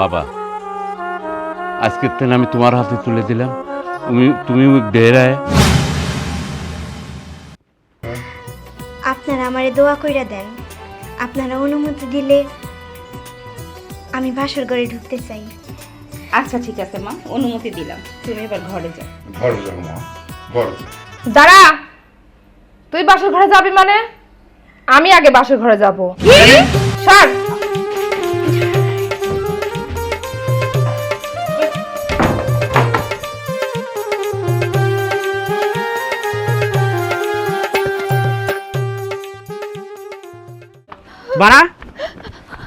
বাবা আজকের দিন আমি তোমার হাতে তুলে দিলাম। তুমি তুমি বেড়ায়। আপনারা আমারে দোয়া কইরা দেন। আপনারা অনুমতি দিলে আমি বাসর ঘরে ঢুকতে চাই। আচ্ছা ঠিক আছে মা অনুমতি দিলাম। তুমি এবার ঘরে যাও। ঘরে যাও মা ঘরে যাও। দাঁড়া! তুই বাসর ঘরে যাবি মানে? আমি আগে বাসর ঘরে যাব। কি? সর বাড়া?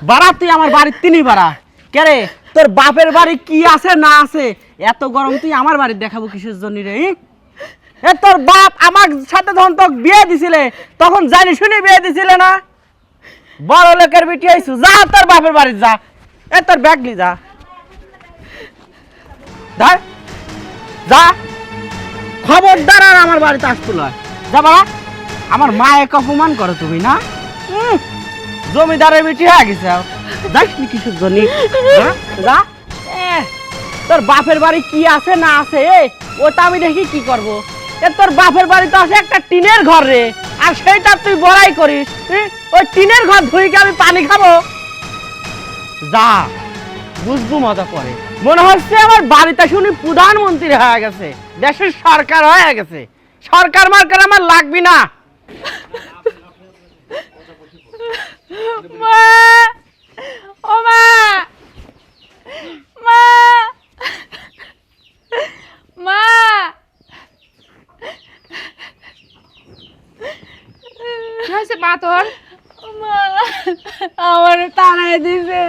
বাড়া তুই আমার বাড়ির তিনি বাড়া। কে রে? তোর বাপের বাড়ি কি আছে না আছে? এত গরম তুই আমার বাড়ি দেখাবো কিসের জন্য রে এ তোর বাপ আমার সাথে যখন তোকে বিয়ে দিছিলে তখন জানি শুনি বিয়ে দিছিলে না। বড় লোকের বেটি আইছু যা তোর বাপের বাড়ি যা। এ তোর ব্যাগ লি যা। ধর যা। খবরদার আর আমার বাড়িতে আসতো নয় যা বাড়া। আমার মা এক অপমান করো তুমি না? উম, জমিদারের বেটি হয়ে গেছে যাস নি কিসের জন্য হ্যাঁ? যা। তোর বাপের বাড়ি কি আছে না আছে ওটা আমি দেখি কি করব। এ, তোর বাপের বাড়ি তো আছে একটা টিনের ঘর রে, আর সেইটা তুই বড়াই করিস ওই টিনের ঘর ধুই কি আমি পানি খাব? যা। বুঝব মজা করে। মনে হচ্ছে আমার বাড়িতে শুনি প্রধানমন্ত্রী হয়ে গেছে, দেশের সরকার হয়ে গেছে। সরকার মার্কার আমার লাগবি না। মা! ও মা! মা! মা! কি হয়েছে মা তোর? মা! আমার তাড়াই দিছে।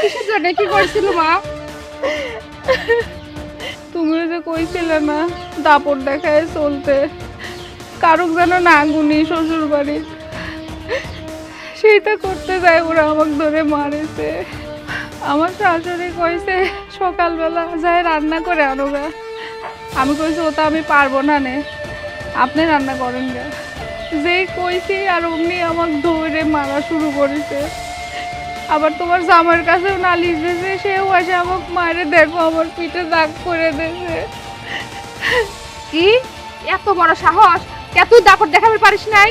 কিসের জন্য? কি করছিল মা? তুমি যে কইছিলে না দাপট দেখায় চলতে। কারুক যেন না গুনি শ্বশুর বাড়ির সেইটা করতে যায়, ওরা আমাকে ধরে মারেছে। আমার শাশুড়ি কইছে, সকালবেলা যায় রান্না করে আনোগা আমি কইছি, ওটা আমি পারব না নে। আপনি রান্না করেন গা। যেই কইছি, আর অমনি আমাকে ধরে মারা শুরু করেছে। আবার তোমার জামার কাছেও নালিশ দিয়েছে, সেও আসে আমাকে মারে, দেখো আমার পিঠে দাগ করে দিয়েছে কি? এত বড় সাহস? কে তুই দেখাতে পারিস নাই?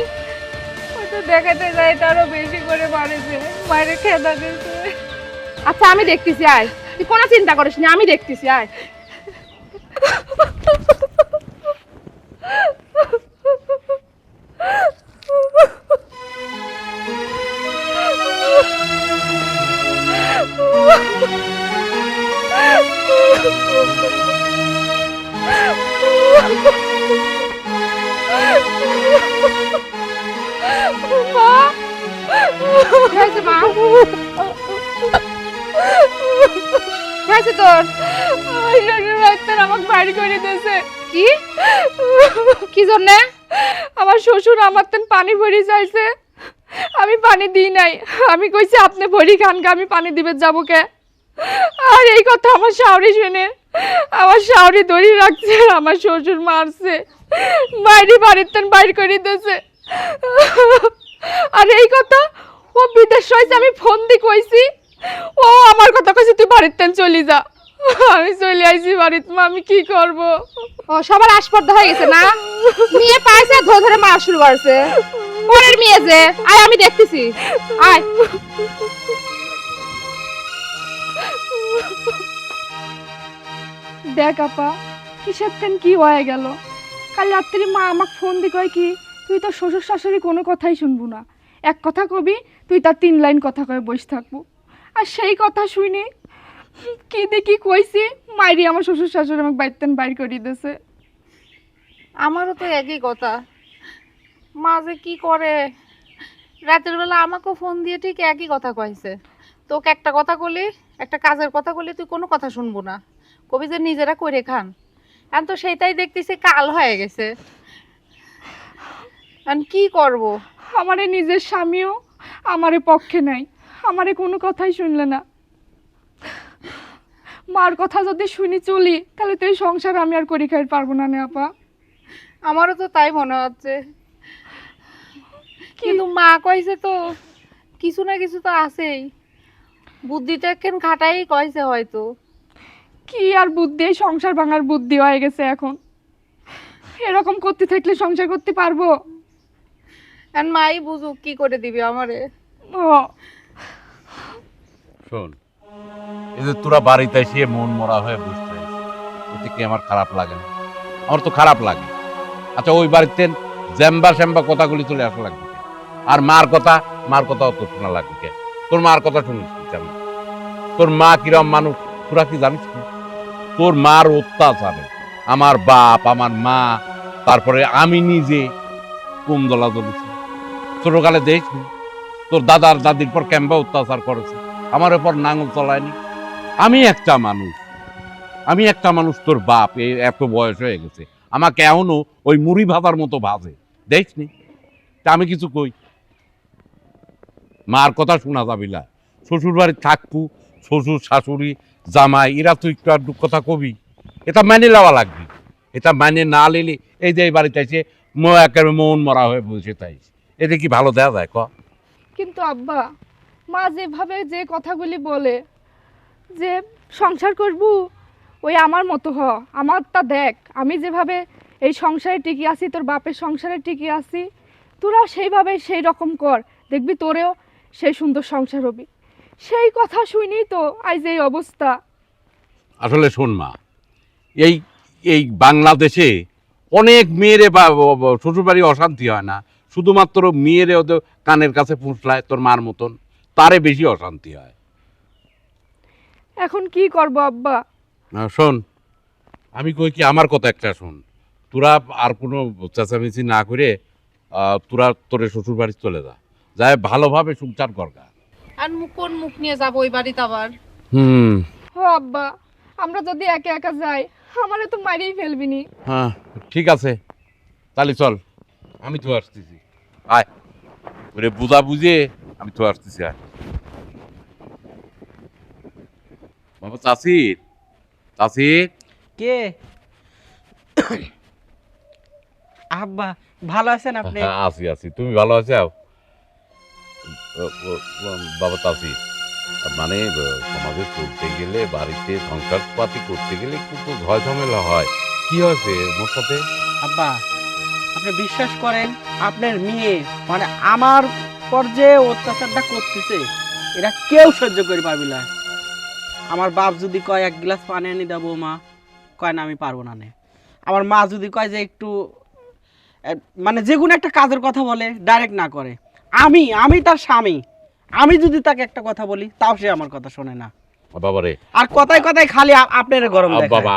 ওটা দেখাতে যাই তারও বেশি করে মারেছে। মায়ের খেদা দিয়েছে। আচ্ছা আমি দেখতেছি, আয়। তুই কোনো চিন্তা করিস না, আমি দেখতেছি, আয়। কি হয়েছে তোর। ওই শ্বশুর ডাক্তার আমাকে বাড়ি করে দিয়েছে। কি? কি জন্যে? আমার শ্বশুর আমার তেন পানি ভরি চাইছে আমি পানি দিই নাই। আমি কইছি আপনি ভরি খান কে আমি পানি দিবে যাব কে? আর এই কথা আমার শাওরি শুনে আমার শাওরি দড়ি রাখছে আর আমার শ্বশুর মারছে। বাইরে বাড়ির তেন বাইর করে দিয়েছে। আর এই কথা ও বিদেশ আমি ফোন দি কইছি। ও আমার কথা কইছে তুই বাড়ির তেন চলি যা। আমি চলে আইছি বাড়িতে মা আমি কি করব? ও সবার আসপর্দা হয়ে গেছে না? মেয়ে পাইছে ধরে ধরে মা শুরু করছে। পরের মেয়ে যে আয় আমি দেখতেছি। আয়। দেখ আপা কিসের তেন কি হয়ে গেল? কাল রাত্রি মা আমাকে ফোন দি কয় কি তুই তো শ্বশুর শাশুড়ি কোনো কথাই শুনব না। এক কথা কবি তুই তার তিন লাইন কথা কয়ে বসে থাকব। আর সেই কথা শুনি কি দেখি কইছি মাইরি আমার শ্বশুর শাশুড়ি আমাকে বাইতেন বাইর করে দিয়েছে। আমারও তো একই কথা। মা যে কি করে? রাতের বেলা আমাকেও ফোন দিয়ে ঠিক একই কথা কইছে। তোকে একটা কথা কলি একটা কাজের কথা কলি তুই কোনো কথা শুনব না। কবি যে নিজেরা করে খান। এখন তো সেইটাই দেখতেছি কাল হয়ে গেছে। এখন কি করব? আমারে নিজের স্বামীও আমারে পক্ষে নাই। আমারে কোনো কথাই শুনলে না। মার কথা যদি শুনি চলি তাহলে তো এই সংসার আমি আর করি খাই পারব না নে আপা। আমারও তো তাই মনে হচ্ছে। কিন্তু মা কইছে তো কিছু না কিছু তো আছেই। বুদ্ধিটা কেন খাটাই কইছে হয়তো। কি আর বুদ্ধি এই সংসার ভাঙার বুদ্ধি হয়ে গেছে এখন। এরকম করতে থাকলে সংসার করতে পারব? আর মাই বুঝুক কি করে দিবে আমারে। ও শোন, এই যে তোরা বাড়িতে এসে মন মরা হয়ে বসতে এতে কি আমার খারাপ লাগে না? আমার তো খারাপ লাগে। আচ্ছা ওই বাড়িতে জ্যাম্বা শ্যাম্বা কথাগুলি চলে আসা লাগবে আর মার কথা মার কথা অত শোনা লাগবে? তোর মার কথা শুনিস তোর মা কিরম মানুষ, তোরা কি জানিস তোর মার অত্যাচারে, আমার বাপ, আমার মা, তারপরে আমি নিজে কুম দলা দলেছি ছোটকালে দেখছি তোর দাদার দাদির পর ক্যাম্বা অত্যাচার করেছে। আমার উপর নাঙল চলায়নি আমি একটা মানুষ। আমি একটা মানুষ, তোর বাপ এত বয়স হয়ে গেছে। আমাকে এখনও ওই মুড়ি ভাতার মতো ভাজে। দেখনি তা আমি কিছু কই? মার কথা শোনা যাবি না। শ্বশুর বাড়ি থাকবু শ্বশুর, শাশুড়ি, জামাই, এরা তুই একটু কথা কবি। এটা মেনে নেওয়া লাগবে। এটা মেনে না নিলে এই যে এই বাড়িতে এসে একেবারে মন মরা হয়ে বসে তাই এতে কি ভালো দেওয়া যায় ক? কিন্তু আব্বা মা যেভাবে যে কথাগুলি বলে যে, সংসার করব? ওই আমার মতো হ আমার তা দেখ, আমি যেভাবে এই সংসারে টিকে আছি, তোর বাপের সংসারে টিকে আছি তোরা সেইভাবে সেই রকম কর, দেখবি তোরেও সেই সুন্দর সংসার হবি। সেই কথা শুনি তো, আজ এই অবস্থা। আসলে শোন মা, এই এই বাংলাদেশে অনেক মেয়েরে বা শ্বশুরবাড়ি অশান্তি হয় না। শুধুমাত্র মেয়েরে ওদের কানের কাছে পুষলায় তোর মার মতন। তারে বেশি অশান্তি হয়। এখন কি করব আব্বা? আহ, শোন আমি কই কি আমার কথা একটা শোন। তোরা আর কোনো চেঁচামেচি না করে আহ, তোরা তোর শ্বশুর বাড়ি চলে যা। যায় ভালোভাবে সংসার করগা আর মুখ কোন মুখ নিয়ে যাব ওই বাড়িতে আবার? হুম। ও আব্বা আমরা যদি একা একা যাই আমারে তো মারিয়ে ফেলবিনি। হ্যাঁ ঠিক আছে তাহলে চল আমি তো আসতেছি। আয় ওরে বুঝা বুঝে আমি তো আসতেছি আয় বাবা চাষির চাষির কে? আব্বা ভালো আছেন আপনি? হ্যাঁ আছি আছি। তুমি ভালো আছো? বাবা চাষি মানে সমাজে চলতে গেলে বাড়িতে সংসার পাতি করতে গেলে একটু তো ঝয় ঝামেলা হয়। কি হয়েছে মোর সাথে? আব্বা আপনি বিশ্বাস করেন আপনার মেয়ে মানে আমার পর যে অত্যাচারটা করতেছে এটা কেউ সহ্য করে পারবি না। আমার বাপ যদি কয় এক গ্লাস পানি এনে দেবো মা কয় না আমি পারব না নে। আমার মা যদি কয় যে একটু মানে যে কোনো একটা কাজের কথা বলে ডাইরেক্ট না করে। আমি আমি তার স্বামী। আমি যদি তাকে একটা কথা বলি তাও সে আমার কথা শোনে না। বাবা রে। আর কথায় কথায় খালি আপনার গরম বাবা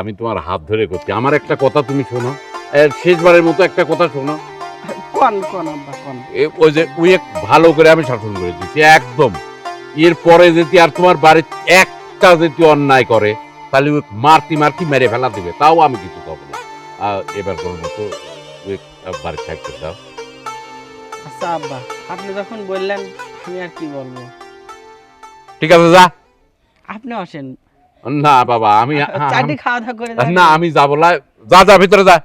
আমি তোমার হাত ধরে করছি। আমার একটা কথা তুমি শোনো। শেষবারের মতো একটা কথা শোনো। কোন কোন আব্বা কোন? ওই যে ওই এক ভালো করে আমি শাসন করে একদম। এর পরে যদি আর তোমার বাড়ির একটা যদি অন্যায় করে তাহলে ওই মারতি মারতি মেরে ফেলা দিবে তাও আমি কিছু না। আর এবার কোনো মতো বাড়ি থাকতে দাও। আচ্ছা আব্বা আপনি যখন বললেন আমি আর কি বলব? ঠিক আছে যা। আপনি আসেন। না বাবা আমি চারটি খাওয়া দাওয়া করে না আমি যাব না। যা যা ভিতরে যা।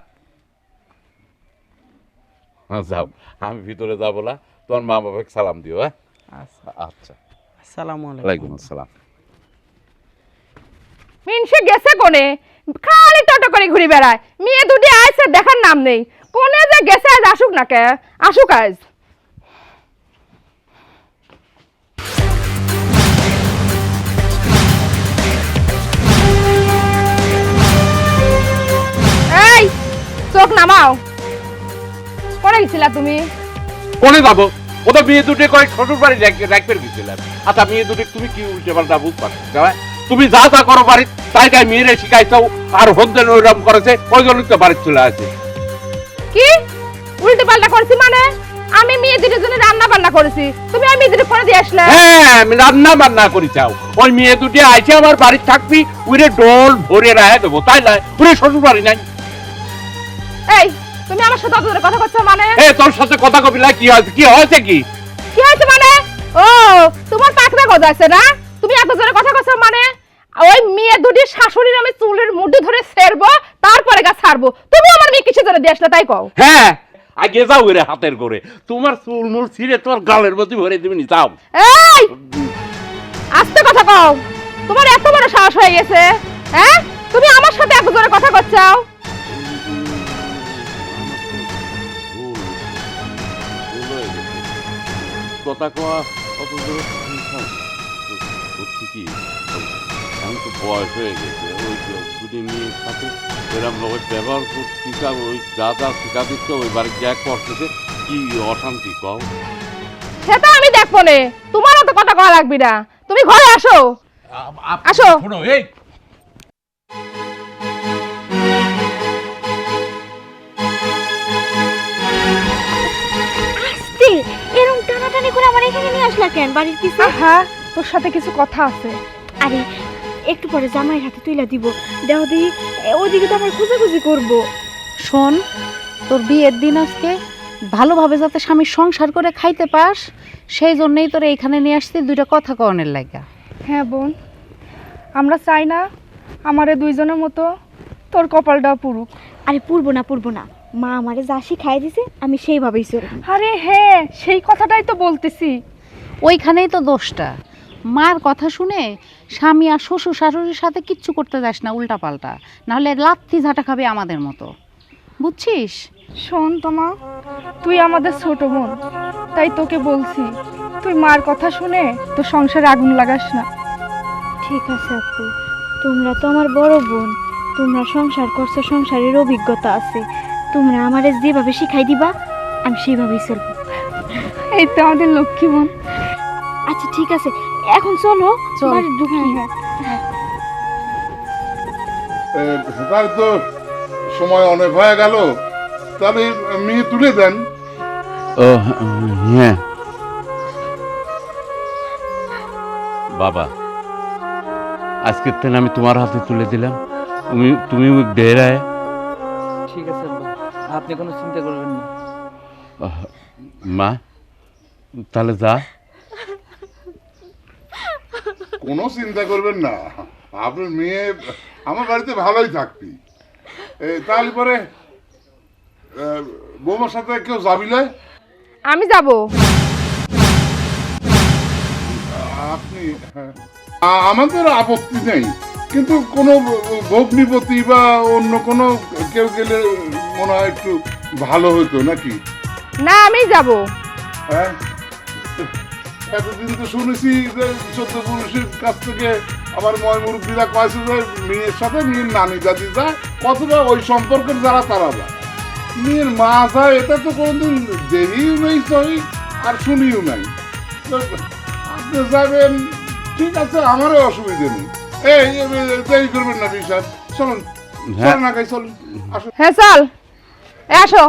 যাও। আমি ভিতরে যাব না তোমার মা বাবাকে সালাম দিও হ্যাঁ? আচ্ছা। আচ্ছা। আসসালামু আলাইকুম। আসসালাম। মিনসে গেছে কোনে? খালি টোটো করে ঘুরে বেড়ায়। মেয়ে দুটি আইসে দেখার নাম নেই। কোনে যে গেছে আজ আসুক না কে? আসুক আজ। এই চোখ নামাও। গেছিলা তুমি? কোনে যাব ও তো মেয়ে দুটো কয়েক শ্বশুর বাড়ি রাখবে গেছিলাম আচ্ছা মেয়ে দুটো তুমি কি উল্টে পাল্টা বুঝতে পারছ? তুমি যা যা করো বাড়ি তাই তাই মেয়েরে শিখাইছো আর হন্দেন ওইরকম করেছে ওই জন্যই তো বাড়ি চলে আসে কি? উল্টে পাল্টা করছি মানে? আমি জন্য রান্না বান্না করেছি। তুমি দুটো ফোনে দিয়ে আসলে। হ্যাঁ আমি রান্না বান্না করি চাও ওই মেয়ে দুটি আইসে আমার বাড়ি থাকবি উইরে ডোল ভরে রাহে দেবো তাই নয়? উইরে শ্বশুর বাড়ি নাই। এই তুমি আমার সাথে অত জোরে কথা বলছো মানে? এ তোর সাথে কথা কবি কি হয়েছে কি হয়েছে কি? কি হয়েছে মানে? ও তোমার পাকড়া গজাছে না? তুমি এত জোরে কথা বলছো মানে? ওই মেয়ে দুটি শাশুড়ির আমি চুলের মুঠি ধরে ছেড়বো তারপরে গা ছাড়বো। তুমি আমার মেয়ে কিসে ধরে দিয়ে আসলে তাই কও? হ্যাঁ আগে যাও উইরে হাতের করে তোমার চুল মুল ছিঁড়ে তোমার গালের মধ্যে ভরে দিবি নি যাও। এই! আস্তে কথা কও। তোমার এত বড় সাহস হয়ে গেছে হ্যাঁ? তুমি আমার সাথে এত জোরে কথা করছাও কথা কওয়া অত দূরে আমি তো বয়স হয়ে গেছে। ওই দুটি মেয়ের সাথে এরম লোকের ব্যবহার করছি ওই যা যা শিখা দিচ্ছে ওই বাড়ি যা করতেছে কি অশান্তি কও? সেটা আমি দেখব নে। তোমারও তো কথা কওয়া লাগবে না। তুমি ঘরে আসো। আসো। শোনো এই আমার এখানে নিয়ে আসলা কেন? বাড়ির পিছে হ্যাঁ তোর সাথে কিছু কথা আছে। আরে একটু পরে জামাই হাতে তুইলা দিব। দেহ দিই ওইদিকে তো আমার খুঁজাখুঁজি করব। শোন তোর বিয়ের দিন আজকে ভালোভাবে যাতে স্বামীর সংসার করে খাইতে পাস সেই জন্যই তোর এইখানে নিয়ে আসছি দুইটা কথা কনের লাগা হ্যাঁ বোন আমরা চাই না আমারে দুইজনের মতো তোর কপালটা পুরুক। আরে পুরবো না পুরবো না। মা আমারে যা শিখাই দিছে আমি সেইভাবেই চলবো। আরে হ্যাঁ সেই কথাটাই তো বলতেছি। ওইখানেই তো দোষটা। মার কথা শুনে স্বামী আর শ্বশুর শাশুড়ির সাথে কিচ্ছু করতে যাস না উল্টাপাল্টা। নাহলে লাত্তি ঝাঁটা খাবে আমাদের মতো। বুঝছিস? শোন তোমা তুই আমাদের ছোট বোন তাই তোকে বলছি তুই মার কথা শুনে তো সংসারে আগুন লাগাস না। ঠিক আছে আপু তোমরা তো আমার বড় বোন তোমরা সংসার করছ সংসারের অভিজ্ঞতা আছে। তোমরা আমারে যেভাবে শিখাই দিবা আমি সেইভাবেই চলবো। এই তো আমাদের লক্ষ্মী বোন। আচ্ছা ঠিক আছে। এখন চলো চল। ঢুকি এ, তাহলে তো সময় অনেক হয়ে গেল। তাহলে মেয়ে তুলে দেন। ও হ্যাঁ। বাবা আজকের ট্রেন আমি তোমার হাতে তুলে দিলাম। তুমি তুমি আব্বা আপনি কোনো চিন্তা করবেন না। মা তাহলে যা। কোনো চিন্তা করবেন না। আপনার মেয়ে আমার বাড়িতে ভালোই থাকবি। তাহলে পরে বৌমার সাথে কেউ যাবিলে আমি যাব। আপনি হ্যাঁ। আমাদের আপত্তি নেই। কিন্তু কোনো ভগ্নিপতি বা অন্য কোনো কেউ গেলে মনে হয় একটু ভালো হতো নাকি? না আমি যাব। হ্যাঁ? এতদিন তো শুনেছি যে চোদ্দ পুরুষের কাছ থেকে আমার ময় মুরব্বীরা কয়েছে যে মেয়ের সাথে মেয়ের নানি দাদি যায় কতটা ওই সম্পর্কের যারা তারা যায় মেয়ের মা যায় এটা তো কোনোদিন দেহিও নেই সহি আর শুনিও নাই। আপনি যাবেন ঠিক আছে আমারও অসুবিধে নেই। এই দেরি করবেন না বিশ্বাস চলুন। হ্যাঁ। চল না খাই চলুন। আসুন। হ্যাঁ চল আসো।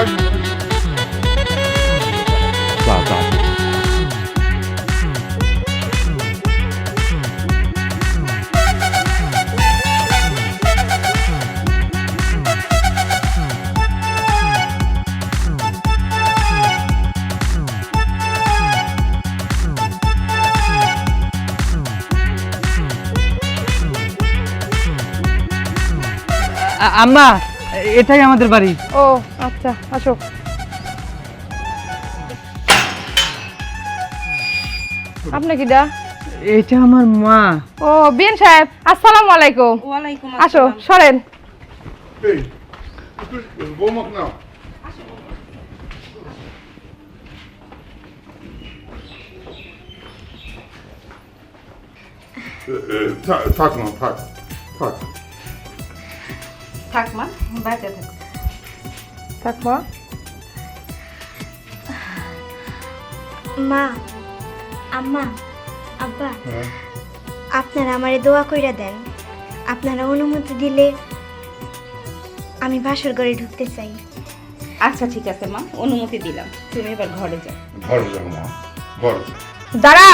আসুন। আম্মা এটাই আমাদের বাড়ি। ও আচ্ছা আসো। আপনি দা? এটা আমার মা। ও বিন সাহেব আসসালামু আলাইকুম। ওয়ালাইকুম আসো সরেন। থাক না থাক থাক। থাক মা। বাচ্চা থাক। থাক মা। মা আম্মা আব্বা আপনারা আমারে দোয়া কইরা দেন। আপনারা অনুমতি দিলে আমি বাসর ঘরে ঢুকতে চাই। আচ্ছা ঠিক আছে মা। অনুমতি দিলাম। তুমি এবার ঘরে যাও। ঘর যাও মা। ঘর দাঁড়া!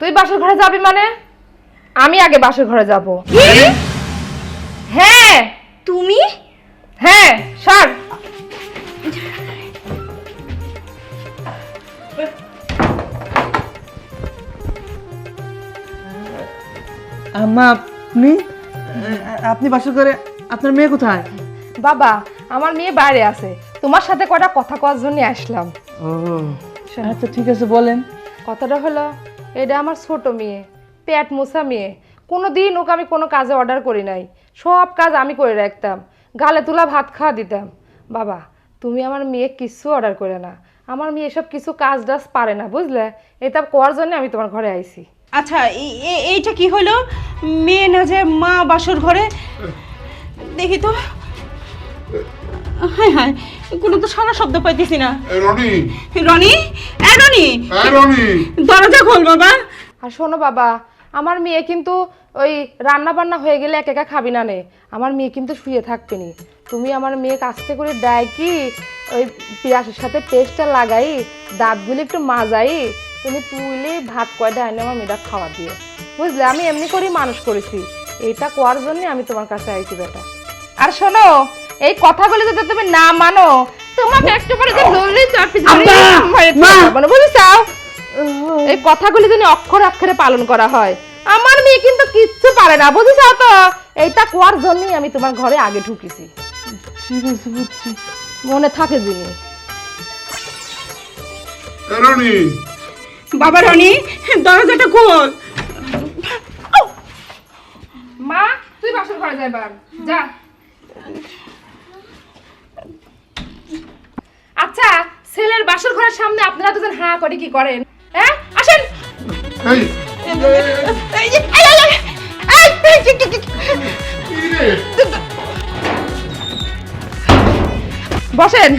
তুই বাসর ঘরে যাবি মানে? আমি আগে বাসর ঘরে যাব। হ্যাঁ তুমি? হ্যাঁ সর। আম্মা আপনি? আপনি বাসা করে আপনার মেয়ে কোথায়? বাবা আমার মেয়ে বাইরে আছে। তোমার সাথে কটা কথা কওয়ার জন্য আসলাম। ও আচ্ছা ঠিক আছে বলেন। কথাটা হলো এটা আমার ছোট মেয়ে পেট মোছা মেয়ে। কোনো দিন ওকে আমি কোনো কাজে অর্ডার করি নাই। সব কাজ আমি করে রাখতাম। গালে তুলা ভাত খাওয়া দিতাম। বাবা তুমি আমার মেয়ে কিছু অর্ডার করে না। আমার মেয়ে এসব কিছু কাজ টাজ পারে না বুঝলে? এটা করার জন্য আমি তোমার ঘরে আইছি। আচ্ছা এই- এই- এইটা কি হলো? মেয়ে না যে মা বাসর ঘরে? দেখি তো। হায় হায় কোনো তো সারা শব্দ পাইতেছি না। রনি। রনি? এ রনি? এ রনি। দরজা খোল বাবা। আর শোনো বাবা আমার মেয়ে কিন্তু ওই রান্না বান্না হয়ে গেলে এক একা খাবি না নে। আমার মেয়ে কিন্তু শুয়ে থাকবে নি। তুমি আমার মেয়ে কাছতে করে দেয় কি? ওই পিঁয়াজের সাথে পেস্টটা লাগাই দাঁতগুলি একটু মাজাই। তুমি তুইলে ভাত কয়টা এনে আমার মেয়েটা খাওয়া দিয়ে। বুঝলে আমি এমনি করেই মানুষ করেছি। এইটা করার জন্য আমি তোমার কাছে আইছি বেটা। আর শোনো এই কথাগুলি যদি তুমি না মানো তোমাকে একটু পরে যে মানে বুঝেছাও এই কথাগুলি যেন অক্ষরে অক্ষরে পালন করা হয় আমার মেয়ে কিন্তু কিচ্ছু পারে না বুঝেছ তো এইটা কোয়ার জন্যই আমি তোমার ঘরে আগে ঢুকেছি। ঠিক আছে বুঝছি। মনে থাকে যিনি রনি। বাবা রনি দরজাটা খোল। মা তুই বাসর ঘরে যাইবার যা। আচ্ছা ছেলের বাসর ঘরের সামনে আপনারা দুজন হ্যাঁ করে কি করেন? হ্যাঁ আসেন। বসেন।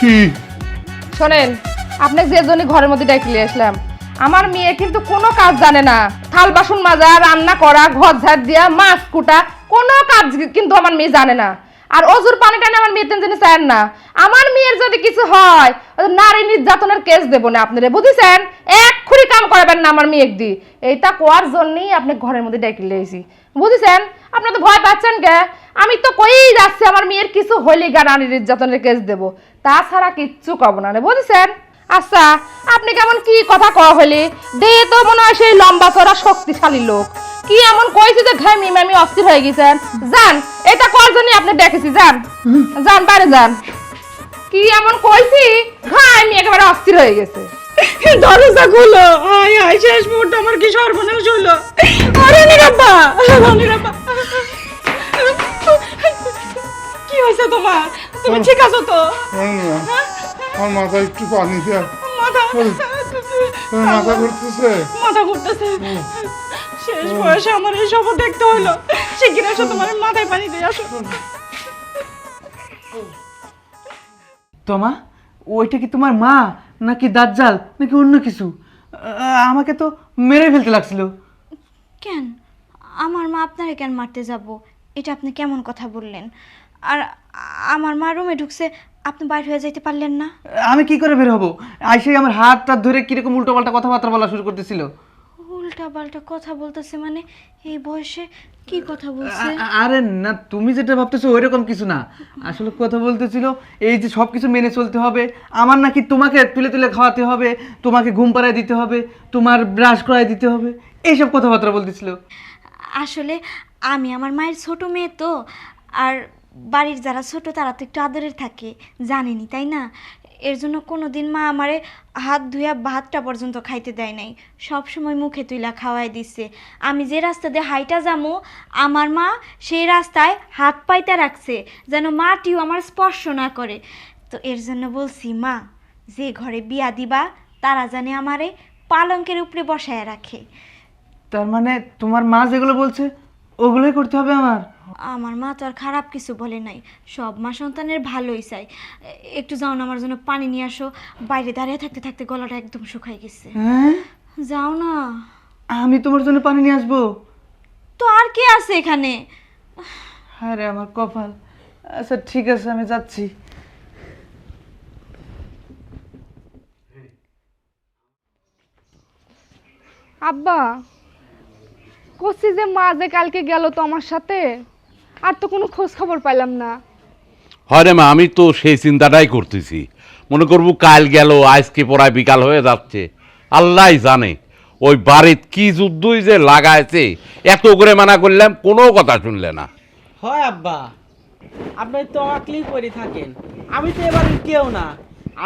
কি? শোনেন আপনাকে যে জন্য ঘরের মধ্যে ডাকিলে আসলাম আমার মেয়ে কিন্তু কোনো কাজ জানে না। থাল বাসন মাজা রান্না করা ঘর ঝাড় দিয়া মাছ কুটা কোনো কাজ কিন্তু আমার মেয়ে জানে না। আর অজুর পানি টানে আমার মেয়ে জানি চান না। আমার মেয়ের যদি কিছু হয় নারী নির্যাতনের কেস দেবো না আপনারা বুঝেছেন? এক খুরি কাম করাবেন না আমার মেয়ে দি এইটা কোয়ার জন্যই আপনি ঘরের মধ্যে ডেকে লিয়েছি বুঝেছেন? আপনি তো ভয় পাচ্ছেন কে? আমি তো কই যাচ্ছি আমার মেয়ের কিছু হইলে গা নারী নির্যাতনের কেস দেবো। তাছাড়া কিচ্ছু কব না রে, বুঝেছেন? আচ্ছা আপনি কেমন কি কথা কওয়া হইলি? দে তো মনে হয় সেই লম্বা চড়া শক্তিশালী লোক। কি এমন কইছে যে ঘামি মামি অস্থির হয়ে গেছেন? যান এটা কর জন্য আপনি দেখেছি যান। যান বাইরে যান। কি এমন কইছি? ঘামি একেবারে অস্থির হয়ে গেছে। দরজা খোলো। আয় আয় শেষ মুহূর্তে আমার কি সর্বনাশ হলো আরে নিরাব্বা নিরাব্বা। কি হয়েছে তোমার? তুমি ঠিক আছো তো? আমার মাথা একটু পানি দেয়া। মাথা মাথা ঘুরতেছে? মাথা ঘুরতেছে। শেষ বয়সে আমার এইসব দেখতে হলো শিগগির এসো তোমার মাথায় পানি দিয়ে আসো। তোমা ওইটা কি তোমার মা নাকি দাজ্জাল নাকি অন্য কিছু? আমাকে তো মেরে ফেলতে লাগছিল। কেন? আমার মা আপনারে কেন মারতে যাব? এটা আপনি কেমন কথা বললেন? আর আমার মা রুমে ঢুকছে আপনি বাইরে হয়ে যাইতে পারলেন না? আমি কি করে বের হব? আইসে আমার হাত হাতটা ধরে কীরকম উল্টো পাল্টা কথাবার্তা বলা শুরু করতেছিল। উল্টা পাল্টা কথা বলতেছে মানে এই বয়সে কি কথা বলছে? আরে না তুমি যেটা ভাবতেছো ওইরকম কিছু না। আসলে কথা বলতেছিল এই যে সব কিছু মেনে চলতে হবে আমার নাকি তোমাকে তুলে তুলে খাওয়াতে হবে তোমাকে ঘুম পাড়ায় দিতে হবে তোমার ব্রাশ করায় দিতে হবে এইসব কথাবার্তা বলতেছিল। আসলে আমি আমার মায়ের ছোট মেয়ে তো আর বাড়ির যারা ছোট তারা তো একটু আদরের থাকে জানেনি তাই না? এর জন্য কোনো দিন মা আমারে হাত ধুইয়া ভাতটা পর্যন্ত খাইতে দেয় নাই। সব সময় মুখে তুইলা খাওয়াই দিচ্ছে আমি যে রাস্তা দিয়ে হাইটা যামো, আমার মা সেই রাস্তায় হাত পাইতে রাখছে, যেন মাটিও আমার স্পর্শ না করে। তো এর জন্য বলছি, মা, যে ঘরে বিয়া দিবা, তারা জানে আমারে পালঙ্কের উপরে বসায় রাখে। তার মানে তোমার মা যেগুলো বলছে, ওগুলোই করতে হবে আমার? আমার মা তো আর খারাপ কিছু বলে নাই। সব মা সন্তানের ভালোই চাই একটু যাও না আমার জন্য পানি নিয়ে আসো। বাইরে দাঁড়িয়ে থাকতে থাকতে গলাটা একদম শুকাই গেছে। হ্যাঁ? যাও না। আমি তোমার জন্য পানি নিয়ে আসব? তো আর কে আছে এখানে? হ্যাঁ রে আমার কপাল। আচ্ছা ঠিক আছে আমি যাচ্ছি। আব্বা কষি যে মা যে কালকে গেল তো আমার সাথে? আর তো কোনো খোঁজ খবর পাইলাম না। হয় রে মা আমি তো সেই চিন্তাটাই করতেছি। মনে করব কাল গেল আজকে পড়ায় বিকাল হয়ে যাচ্ছে। আল্লাহ জানে ওই বাড়ির কি যুদ্ধই যে লাগাইছে এত করে মানা করলাম কোনো কথা শুনলে না। হয় আব্বা আপনি তো অকলি করে থাকেন। আমি তো এবারের কেউ না।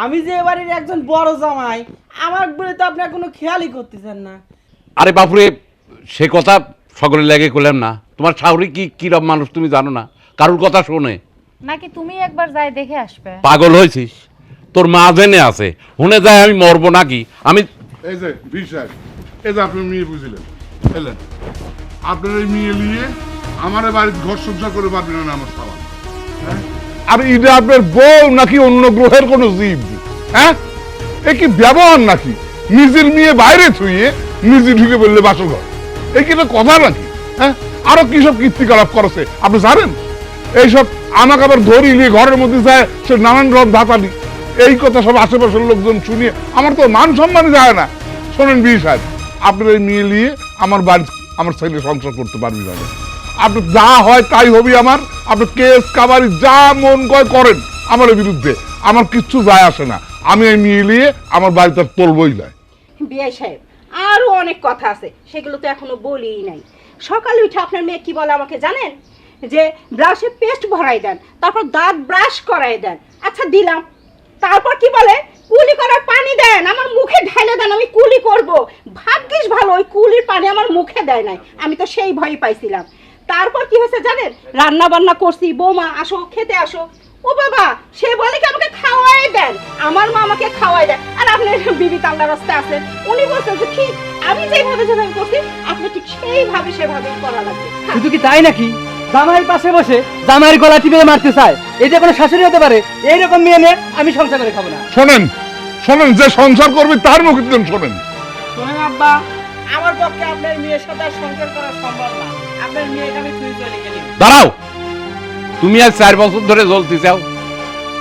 আমি যে এবারের একজন বড় জামাই আমার বলে তো আপনার কোনো খেয়ালই করতেছেন না। আরে বাপুরে সে কথা সকলে লেগে করলাম না। তোমার শাহরি কি কিরম মানুষ তুমি জানো না? কারোর কথা শোনে? নাকি তুমি একবার যাই দেখে আসবে? পাগল হয়েছিস? তোর মা জেনে আছে। শুনে যায় আমি মরবো নাকি? আমি এই যে বীর সাহেব এই যে আপনি মেয়ে বুঝলেন। এলেন। আপনার এই মেয়ে নিয়ে আমার বাড়ির ঘর সংসার করে পারবেন না আমার সবাই আর এটা আপনার বউ নাকি অন্য গ্রহের কোনো জীব? হ্যাঁ? এ কি ব্যবহার নাকি? নিজের মেয়ে বাইরে থুয়ে নিজে ঢুকে বললে বাসর ঘর এই কি কথা নাকি? হ্যাঁ? আরও কি সব কীর্তিকলাপ করেছে? আপনি জানেন? এইসব আমাকে আবার ধরি নিয়ে ঘরের মধ্যে যায়, সে নানান রকম ধাতালি এই কথা সব আশেপাশের লোকজন শুনিয়ে আমার তো মান সম্মানই যায় না। শোনেন বি সাহেব, আপনার এই মেয়ে নিয়ে আমার বাড়ি, আমার ছেলে সংসার করতে পারবি না। আপনি যা হয় তাই হবি আমার। আপনি কেস, কাবারি, যা মন কয় করেন আমার বিরুদ্ধে। আমার কিচ্ছু যায় আসে না। আমি এই মেয়ে নিয়ে আমার বাড়িতে তুলবই না বিআই সাহেব, আরও অনেক কথা আছে। সেগুলো তো এখনও বলিই নাই। সকালে উঠে আপনার মেয়ে কি বলে আমাকে জানেন? যে ব্রাশে পেস্ট ভরাই দেন, তারপর দাঁত ব্রাশ করাই দেন। আচ্ছা দিলাম। তারপর কি বলে? কুলি করার পানি দেন, আমার মুখে ঢেলে দেন, আমি কুলি করব। ভাগ্যিস ভালো, ওই কুলির পানি আমার মুখে দেয় নাই। আমি তো সেই ভয় পাইছিলাম। তারপর কি হয়েছে জানেন? রান্না বান্না করছি, বৌমা, আসো, খেতে আসো। ও বাবা সে বলে কি আমাকে খাওয়াই দেন? আমার মা আমাকে খাওয়াই দেন। আর আপনি বিবি তাল্লা রাস্তায় উনি বলছেন যে ঠিক আমি যেভাবে যেভাবে করছি আপনি ঠিক সেইভাবে সেভাবেই করা লাগবে। শুধু কি তাই নাকি? জামাইয়ের পাশে বসে জামাইয়ের গলা টিপে মারতে চায়। এটা কোনো শাশুড়ি হতে পারে এইরকম মেয়ে মেয়ে আমি সংসার করে খাব না। শোনেন শোনেন যে সংসার করবে তার মুখে দিন শোনেন। শোনেন আব্বা আমার পক্ষে আপনার মেয়ের সাথে আর সংসার করা সম্ভব না। আপনার মেয়েকে আমি তুই চলে গেলি। দাঁড়াও! তুমি আজ চার বছর ধরে জ্বলতে চাও?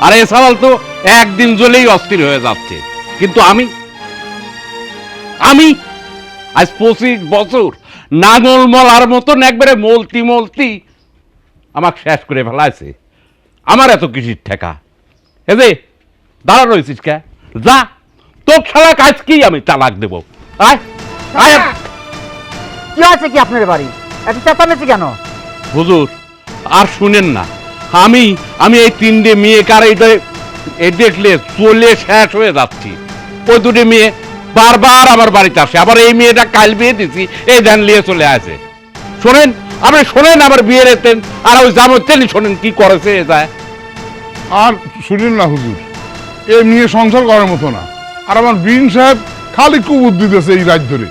আর এ সওয়াল তো একদিন জ্বলেই অস্থির হয়ে যাচ্ছে। কিন্তু আমি আমি আজ পঁচিশ বছর নাঙল মলার মতন একবারে মলতি মলতি আমাকে শেষ করে ফেলাইছে। আমার এত কিসির ঠেকা? এ যে দাঁড়া রয়েছিস কে? যা তোর ছাড়া কি আমি তালাক দেবো? আয় আয়। কি আছে কি আপনার বাড়ি? এত চেঁচামেচি কেন? হুজুর আর শুনেন না। আমি আমি এই তিনটে মেয়ে কার এটা এ দেখলে চলে শেষ হয়ে যাচ্ছি। ওই দুটি মেয়ে বারবার আমার বাড়িতে আসে। আবার এই মেয়েটা কাল বিয়ে দিছি এই ধ্যান নিয়ে চলে আসে। শোনেন আপনি শোনেন আবার বিয়ের এতেন আর ওই জামতেন তেলি শোনেন কি করেছে এ যায়। আর শুনেন না হুজুর এ মেয়ে সংসার করার মতো না। আর আমার বিন সাহেব খালি কুবুদ্ধি দিতেছে এই রাত ধরে।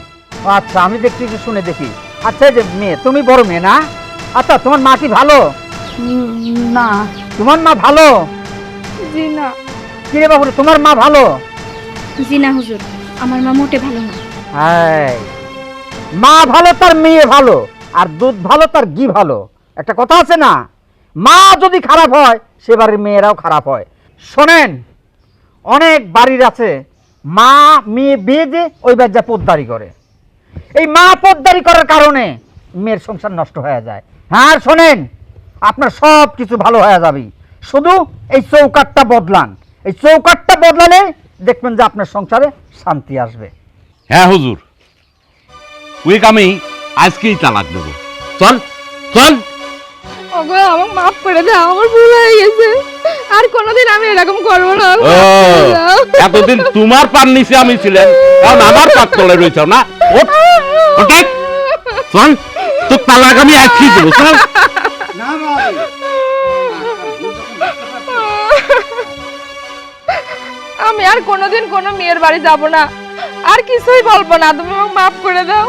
আচ্ছা আমি দেখছি শুনে দেখি। আচ্ছা যে মেয়ে তুমি বড় মেয়ে না? আচ্ছা তোমার মা কি ভালো? না। তোমার মা ভালো? জি না। কি রে বাবু তোমার মা ভালো? জি না হুজুর। আমার মা মোটে ভালো না এই, মা ভালো তার মেয়ে ভালো আর দুধ ভালো তার ঘি ভালো। একটা কথা আছে না? মা যদি খারাপ হয় সে বাড়ির মেয়েরাও খারাপ হয়। শোনেন অনেক বাড়ির আছে মা মেয়ে বিয়ে দিয়ে ওই বাচ্চা পোদ্দারি করে। এই মা পোদ্দারি করার কারণে মেয়ের সংসার নষ্ট হয়ে যায়। হ্যাঁ আর শোনেন আপনার সব কিছু ভালো হয়ে যাবে। শুধু এই চৌকাটটা বদলান। এই চৌকাটটা বদলালে দেখবেন যে আপনার সংসারে শান্তি আসবে। হ্যাঁ হুজুর। উইক আমি আজকেই তালাক দেবো। চল চল। ওগো আমাকে মাফ করে দাও আমার ভুল হয়ে গেছে। আর কোনোদিন আমি এরকম করব না এতদিন তোমার পান নিচে আমি ছিলেন কারণ আমার পাত তলে রয়েছে না। ওঠ, ওঠে। চল। তালাক আমি আজকেই দেবো চল আমি আর কোনোদিন কোনো মেয়ের বাড়ি যাব না। আর কিছুই বলব না তুমি আমাকে মাফ করে দাও।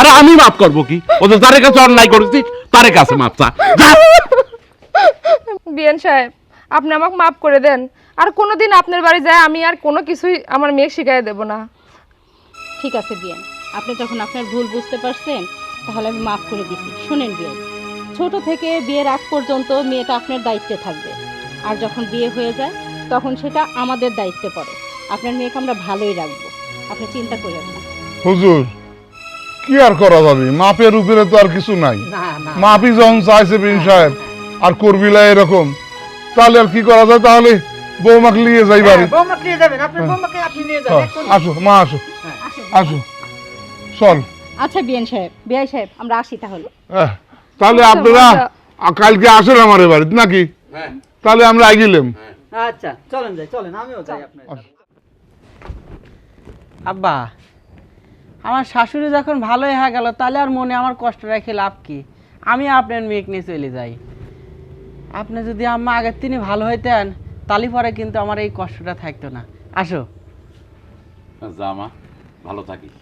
আরে আমি মাফ করব কি? ও তো তার কাছে অন্যায় করেছিস তার কাছে মাফ চা। বিয়ান সাহেব আপনি আমাকে মাফ করে দেন। আর কোনোদিন আপনার বাড়ি যায় আমি আর কোনো কিছুই আমার মেয়ে শিখাই দেব না। ঠিক আছে বিয়ান আপনি যখন আপনার ভুল বুঝতে পারছেন তাহলে আমি মাফ করে দিচ্ছি শুনেন বিয়ান ছোট থেকে বিয়ের আগ পর্যন্ত মেয়েটা আপনার দায়িত্বে থাকবে। আর যখন বিয়ে হয়ে যায় তখন সেটা আমাদের দায়িত্বে পড়ে। আপনার মেয়েকে আমরা ভালোই রাখব। আপনি চিন্তা করেন না। হুজুর কি আর করা যাবে? মাপের উপরে তো আর কিছু নাই। না না। মাপি যখন চাইছে বিন সাহেব আর করবিলা এরকম তাহলে আর কি করা যায়? তাহলে বৌমাকে নিয়ে যাই বাড়ি। বৌমাকে নিয়ে যাবেন। আপনার বৌমাকে আপনি নিয়ে হ্যাঁ, যাবেন আসো মা আসো। আসো। চল। আচ্ছা বিয়ান সাহেব বিয়াই সাহেব আমরা আসি তাহলে। তাহলে আপনারা কালকে আসেন আমার বাড়িতে নাকি? হ্যাঁ। তাহলে আমরা আগিলাম আচ্ছা চলেন যাই চলেন আমিও যাই আপনার আব্বা আমার শাশুড়ি যখন ভালোই হয়ে গেল তাহলে আর মনে আমার কষ্ট রেখে লাভ কি? আমি আপনার মেয়েকে নিয়ে চলে যাই। আপনি যদি আম্মা আগের তিনি ভালো হইতেন তাহলে পরে কিন্তু আমার এই কষ্টটা থাকতো না। আসো। যা মা ভালো থাকিস।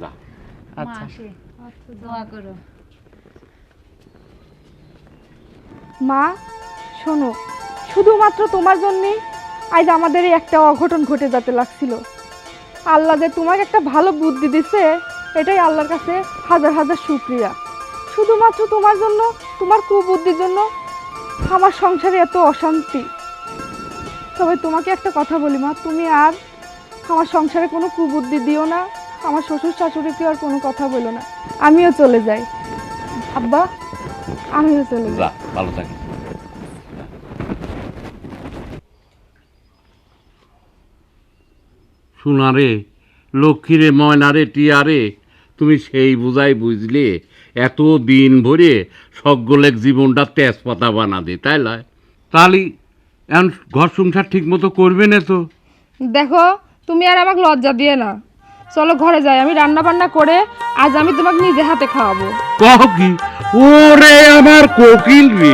যা। আচ্ছা। দোয়া করো। মা শোনো শুধুমাত্র তোমার জন্যেই আজ আমাদের এই একটা অঘটন ঘটে যেতে লাগছিল। আল্লাহ যে তোমাকে একটা ভালো বুদ্ধি দিছে এটাই আল্লাহর কাছে হাজার হাজার শুক্রিয়া। শুধুমাত্র তোমার জন্য তোমার কুবুদ্ধির জন্য আমার সংসারে এত অশান্তি। তবে তোমাকে একটা কথা বলি মা তুমি আর আমার সংসারে কোনো কুবুদ্ধি দিও না। আমার শ্বশুর শাশুড়িকে আর কোনো কথা বলো না। আমিও চলে যাই। আব্বা আমিও চলে যাই। যা ভালো থাকিস সোনারে লক্ষ্মীরে ময়নারে টিয়ারে তুমি সেই বুঝাই বুঝলে এত দিন ভরে সকলের জীবনটা তেজপাতা বানা দে তাই লয়? তাহলে এখন ঘর সংসার ঠিক মতো করবে না তো? দেখো তুমি আর আমাকে লজ্জা দিয়ে না। চলো ঘরে যাই, আমি রান্না বান্না করে আজ আমি তোমাকে নিজে হাতে খাওয়াবো। কি? ওরে আমার কোকিল রে।